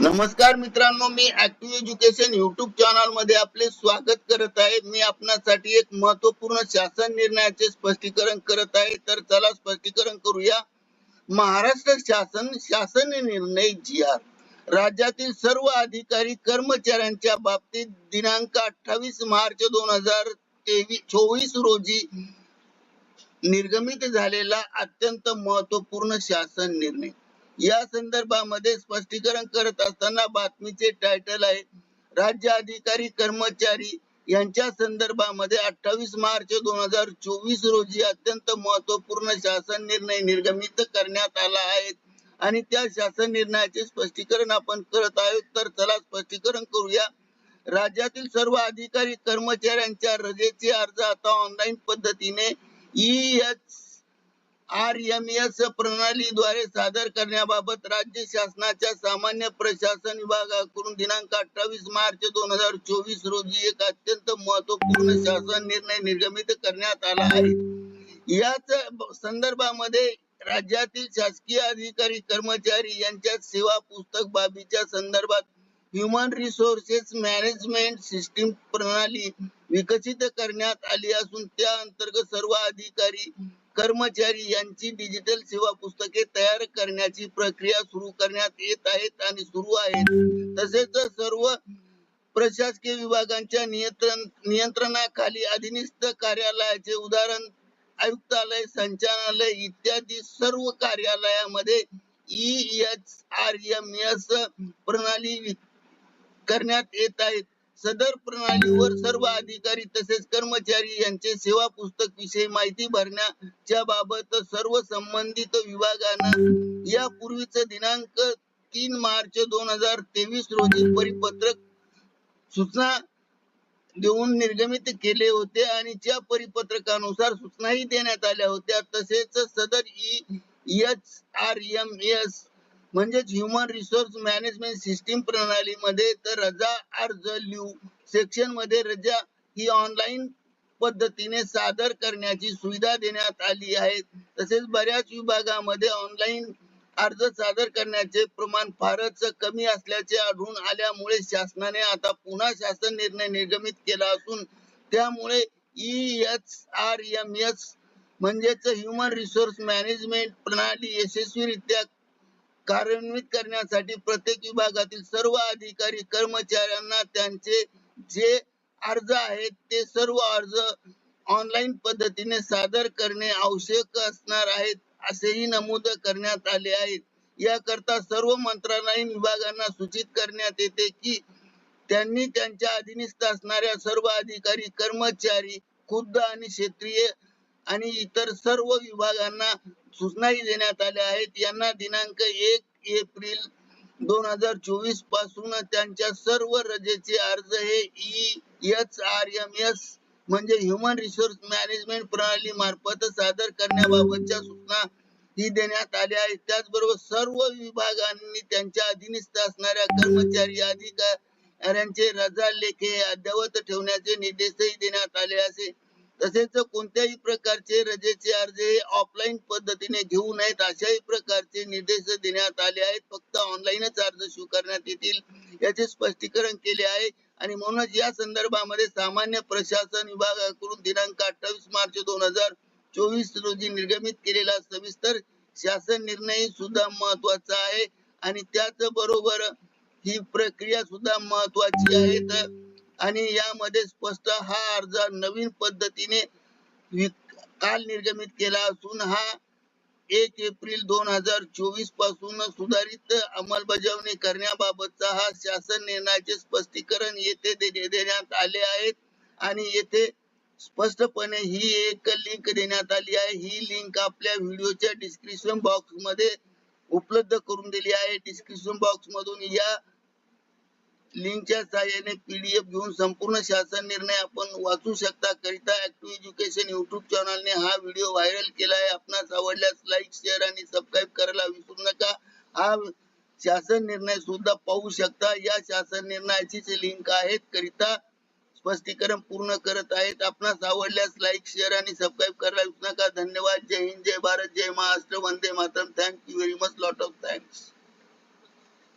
नमस्कार. मित्रांनो मी ऍक्टिव्ह एज्युकेशन युट्यूब चॅनलमध्ये आपले स्वागत करत आहे. मी आपणासाठी एक महत्त्वपूर्ण शासन निर्णयाचे स्पष्टीकरण करत आहे. तर चला स्पष्टीकरण करूया. महाराष्ट्र शासन शासन निर्णय जी आर राज्यातील सर्व अधिकारी कर्मचाऱ्यांच्या बाबतीत दिनांक अठ्ठावीस मार्च दोन हजार तेवीस चोवीस रोजी निर्गमित झालेला अत्यंत महत्त्वपूर्ण शासन निर्णय. या संदर्भामध्ये स्पष्टीकरण करत असताना बातमीचे टायटल आहे राज्य अधिकारी कर्मचारी यांच्या संदर्भामध्ये अठ्ठावीस मार्च दोन हजार चोवीस रोजी अत्यंत महत्त्वपूर्ण शासन निर्णय निर्गमित करण्यात आला आहे. आणि त्या शासन निर्णयाचे स्पष्टीकरण आपण करत आहोत तर चला स्पष्टीकरण करूया. राज्यातील सर्व अधिकारी कर्मचाऱ्यांच्या रजेचे अर्ज आता ऑनलाईन पद्धतीने E H R M S प्रणालीद्वारे सादर करण्याबाबत राज्य शासनाच्या सामान्य प्रशासन विभागाकडून दिनांक अठ्ठावीस मार्च दोन हजार चोवीस रोजी एक अत्यंत महत्त्वपूर्ण शासन निर्णय निर्गमित करण्यात आला आहे. याच संदर्भामध्ये राज्यातील शासकीय अधिकारी कर्मचारी यांच्या सेवा पुस्तक बाबीच्या संदर्भात ह्युमन रिसोर्सेस मॅनेजमेंट सिस्टीम प्रणाली विकसित करण्यात आली असून त्या अंतर्गत सर्व अधिकारी कर्मचारी यांची डिजिटल सेवा पुस्तके तयार करण्याची प्रक्रिया सुरू करण्यात येत आहेत आणि सुरू आहेत. तसेच सर्व प्रशासकीय विभागांच्या नियंत्रण नियंत्रणाखाली अधिनिस्त कार्यालयाचे उदाहरण आयुक्तालय संचालनालय इत्यादी सर्व कार्यालयामध्ये E H R M S प्रणाली करण्यात येत आहेत. सदर प्रणालीवर सर्व अधिकारी तसेच कर्मचारी यांचे सेवा पुस्तक विषयी माहिती भरण्याच्या बाबत सर्व संबंधित विभागानं यापूर्वीच दिनांक तीन मार्च दोन हजार तेवीस रोजी परिपत्रक सूचना देऊन निर्गमित केले होते आणि त्या परिपत्रकानुसार सूचनाही देण्यात आल्या होत्या तसेच सदर E H R M S म्हणजेच ह्युमन रिसोर्स मॅनेजमेंट सिस्टीम प्रणालीमध्ये तर रजा अर्ज लिहू सेक्शनमध्ये रजा ही ऑनलाईन पद्धतीने सादर करण्याची सुविधा देण्यात आली आहे. तसेच बऱ्याच विभागामध्ये ऑनलाईन अर्ज सादर करण्याचे प्रमाण फारच कमी असल्याचे आढळून आल्यामुळे शासनाने आता पुन्हा शासन निर्णय निर्गमित केला असून त्यामुळे E H R M S म्हणजेच ह्युमन रिसोर्स मॅनेजमेंट प्रणाली यशस्वीरित्या कार्यान्वित करण्यासाठी प्रत्येक विभागातील सर्व अधिकारी कर्मचाऱ्यांना त्यांचे जे अर्ज आहेत ते सर्व अर्ज ऑनलाईन पद्धतीने सादर करणे आवश्यक असणार आहेत असेही नमूद करण्यात आले आहे. याकरता सर्व मंत्रालयीन विभागांना सूचित करण्यात येते की त्यांनी त्यांच्या अधीनस्थ असणाऱ्या सर्व अधिकारी कर्मचारी खुद्द आणि क्षेत्रीय आणि इतर सर्व विभागांना सूचनाही देण्यात आल्या आहेत. यांना दिनांक एक एप्रिल दोन हजार चोवीसपासून त्यांच्या सर्व रजेचे अर्ज हे E H R M S म्हणजे ह्युमन रिसोर्स मॅनेजमेंट प्रणाली मार्फत सादर करण्याबाबतच्या सूचना ही देण्यात आल्या आहेत. त्याचबरोबर सर्व विभागांनी त्यांच्या अधीनस्थ असणाऱ्या कर्मचारी अधिकाऱ्यांचे रजा लेखे अद्यावत ठेवण्याचे निर्देशही देण्यात आले असे. तसेच कोणत्याही प्रकारचे रजेचे अर्ज हे ऑफलाईन पद्धतीने घेऊ नयेत अशाही प्रकारचे निर्देश देण्यात आले आहेत. फक्त ऑनलाईनच अर्ज स्वीकारण्यात येतील याचे स्पष्टीकरण केले आहे. आणि म्हणूनच या संदर्भामध्ये सामान्य प्रशासन विभागाकडून दिनांक अठ्ठावीस मार्च दोन हजार चोवीस रोजी निर्गमित केलेला सविस्तर शासन निर्णय सुद्धा महत्त्वाचा आहे. आणि त्याच बरोबर ही प्रक्रिया सुद्धा महत्वाची आहे. तर आणि यामध्ये स्पष्ट हा अर्ज नवीन पद्धतीने काल निर्गमित केला असून हा एक एप्रिल दोन हजार चोवीसपासून सुधारित अंमलबजावणी करण्याबाबतचा हा शासन निर्णयाचे स्पष्टीकरण येथे दे- देण्यात आले आहेत. आणि येथे स्पष्टपणे ही एक लिंक देण्यात आली आहे. ही लिंक आपल्या व्हिडिओच्या डिस्क्रिप्शन बॉक्समध्ये उपलब्ध करून दिली आहे. डिस्क्रिप्शन बॉक्स मधून या लिंकच्या सहाय्याने पीडीएफ घेऊन संपूर्ण शासन निर्णय आपण वाचू शकता. करिता ऍक्टिव्ह एज्युकेशन युट्यूब चॅनलने हा व्हिडिओ व्हायरल केला आहे. आपणास आवडल्यास लाईक शेअर आणि सबस्क्राईब करायला विसरू नका. हा शासन निर्णय सुद्धा पाहू शकता. या शासन निर्णयाची जे लिंक आहेत करिता स्पष्टीकरण पूर्ण करत आहेत. आपणास आवडल्यास लाईक शेअर आणि सबस्क्राईब करायला विसरू नका. धन्यवाद. Jai Hind Jai Bharat Jai Maharashtra. Vande Mataram. Thank you very much lot of thanks